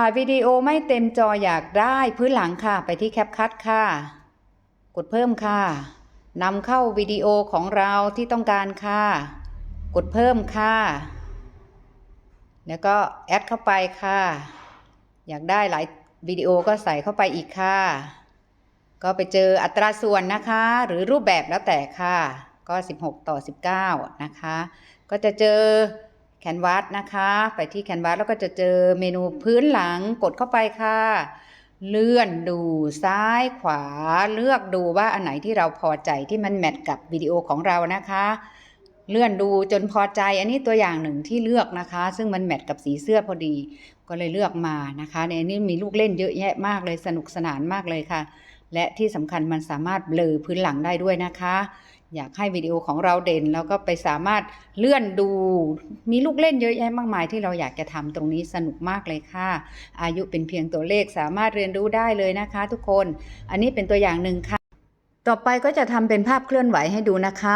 ถ่ายวิดีโอไม่เต็มจออยากได้พื้นหลังค่ะ ไปที่แคปคัดค่ะ กดเพิ่มค่ะนำเข้าวิดีโอของเราที่ต้องการค่ะ กดเพิ่มค่ะ แล้วก็แอดเข้าไปค่ะ อยากได้หลายวิดีโอก็ใส่เข้าไปอีกค่ะ ก็ไปเจออัตราส่วนนะคะ หรือรูปแบบแล้วแต่ค่ะ ก็ 16 ต่อ 19 นะคะ ก็จะเจอ นวาสนะคะ ไปที่แคนวาสแล้วก็จะเจอเมนูพื้นหลังกดเข้าไปค่ะ เลื่อนดูซ้ายขวาเลือกดูว่าอันไหนที่เราพอใจที่มันแมทกับวิดีโอของเรานะคะ เลื่อนดูจนพอใจอันนี้ตัวอย่างหนึ่งที่เลือกนะคะ ซึ่งมันแมทกับสีเสื้อพอดี ก็เลยเลือกมานะคะในนี้มีลูกเล่นเยอะแยะมากเลยสนุกสนานมากเลยค่ะ และที่สำคัญมันสามารถเบลอพื้นหลังได้ด้วยนะคะ อยากให้วิดีโอของเราเด่นแล้วก็ไปสามารถเลื่อนดู มีลูกเล่นเยอะแยะมากมายที่เราอยากจะทำตรงนี้สนุกมากเลยค่ะ อายุเป็นเพียงตัวเลขสามารถเรียนรู้ได้เลยนะคะ ทุกคน อันนี้เป็นตัวอย่างหนึ่งค่ะ ต่อไปก็จะทำเป็นภาพเคลื่อนไหวให้ดูนะคะ